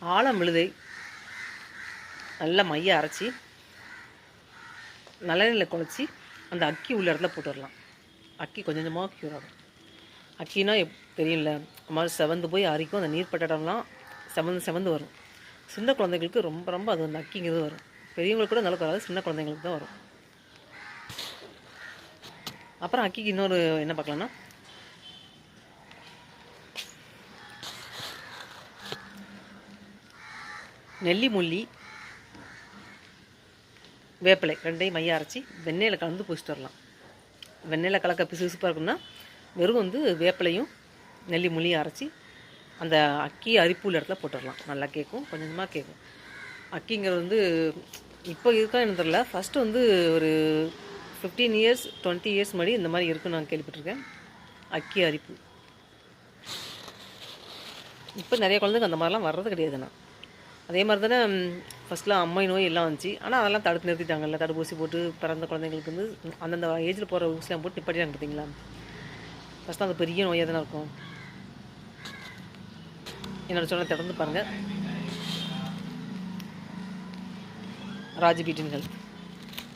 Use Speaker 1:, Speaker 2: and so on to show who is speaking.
Speaker 1: ஆழம் விழுதை. நல்லா மைய அரைச்சி நல்லெண்ணெயில் குழச்சி அந்த அக்கி உள்ள இடத்துல போட்டு வரலாம் அக்கி கொஞ்சம் கொஞ்சமாக க்யூர் ஆகும். அக்கினா எப் தெரியல மாதிரி செவந்து போய் அரிக்கும் அந்த நீர் பட்ட இடம்லாம் செவந்து செவந்து வரும். சின்ன குழந்தைங்களுக்கு ரொம்ப ரொம்ப அது அந்த அக்கிங்கிறது வரும். பெரியவங்களுக்கு கூட நல்லா வராது சின்ன குழந்தைங்களுக்கு தான் வரும். அப்புறம் அக்கிக்கு இன்னொரு என்ன பார்க்கலாம்னா நெல்லி முள்ளி வேப்பிலை ரெண்டையும் மைய அரைச்சி வெண்ணெயில் கலந்து பூசிட்டு வரலாம். வெண்ணெயில் கலக்க பிசு பிசுப்பாக இருக்குன்னா வெறும் வந்து வேப்பிலையும் நெல்லி முள்ளியும் அரைச்சி அந்த அக்கி அரிப்புள்ள இடத்துல போட்டுடலாம். நல்லா கேட்கும் கொஞ்சமாக கேட்கும் அக்கிங்கிறது வந்து இப்போ இருக்கா எனக்கு தெரில ஃபஸ்ட்டு வந்து ஒரு ஃபிஃப்டீன் இயர்ஸ் டுவெண்ட்டி இயர்ஸ் முன்னாடி இந்த மாதிரி இருக்குன்னு நான் கேள்விப்பட்டிருக்கேன். அக்கி அரிப்பு. இப்போ நிறைய குழந்தைங்க அந்த மாதிரிலாம் வர்றது கிடையாது நான் அதே மாதிரி தானே ஃபஸ்ட்லாம் அம்மை நோய் எல்லாம் வந்துச்சு. ஆனால் அதெல்லாம் தடுத்து நிறுத்திட்டாங்கல்ல தடுப்பூசி போட்டு பிறந்த குழந்தைங்களுக்கு வந்து அந்தந்த ஏஜில் போகிற ஊசிலாம் போட்டு நிப்பாட்டிட்டாங்க பார்த்தீங்களா ஃபஸ்ட்டு அது பெரிய நோயாக தானே இருக்கும். என்னோட சொன்ன தொடர்ந்து பாருங்கள் ராஜ் ஹெல்த்